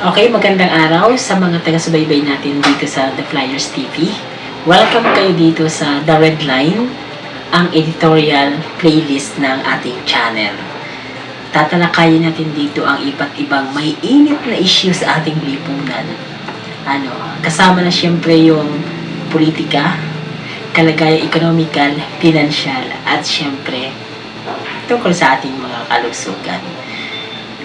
Okay, magandang araw sa mga taga-subaybay natin dito sa The Flyers TV. Welcome kayo dito sa The Red Line, ang editorial playlist ng ating channel. Tatalakayin natin dito ang iba't ibang may init na issue sa ating lipunan. Ano, kasama na siyempre yung politika, kalagayan ekonomikal, pinansyal, at siyempre tungkol sa ating mga kalusugan.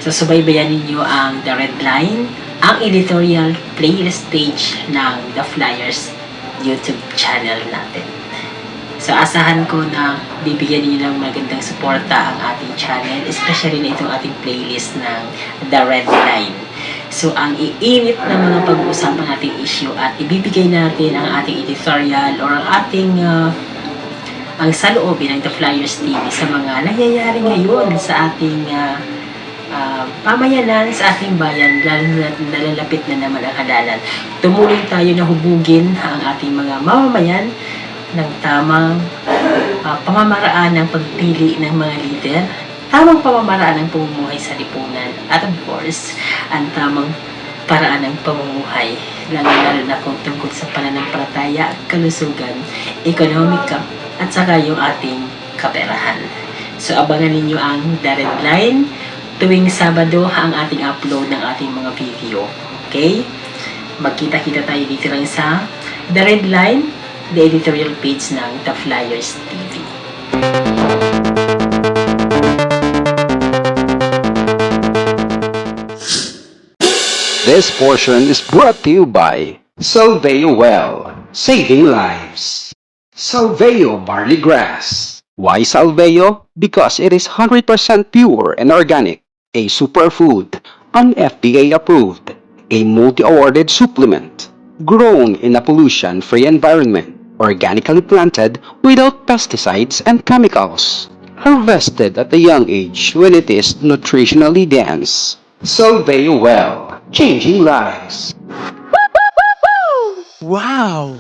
So, subaybayan ninyo ang The Red Line, ang editorial playlist page ng The Flyers YouTube channel natin. So, asahan ko na bibigyan niyo ng magandang suporta ang ating channel, especially na itong ating playlist ng The Red Line. So, ang iinit na mga pag-uusapan nating issue at ibibigay natin ang ating editorial or ang ating ah, ang saloobin ng The Flyers TV sa mga nangyayari ngayon sa ating ah, ah, pamayanan sa ating bayan, lalo na nalalapit na naman ang halalan. Tumulong tayo na hubugin ang ating mga mamamayan ng tamang ah, pamamaraan ng pagpili ng mga leader, tamang pamamaraan ng pamumuhay sa lipunan, at of course, ang tamang paraan ng pamumuhay, lalo-lalo na kung tungkol sa pananampalataya, kalusugan, ekonomika, at saka yung ating kaperahan. So, abangan ninyo ang Red Line tuwing Sabado ang ating upload ng ating mga video. Okay? Magkita-kita tayo dito lang sa The Red Line, the editorial page ng The Flyers TV. This portion is brought to you by Salveo Well, saving lives. Salveo Barley Grass. Why Salveo? Because it is 100% pure and organic, a superfood, an FDA approved, a multi-awarded supplement, grown in a pollution-free environment, organically planted without pesticides and chemicals, harvested at a young age when it is nutritionally dense. Salveo Well, changing lives. Wow!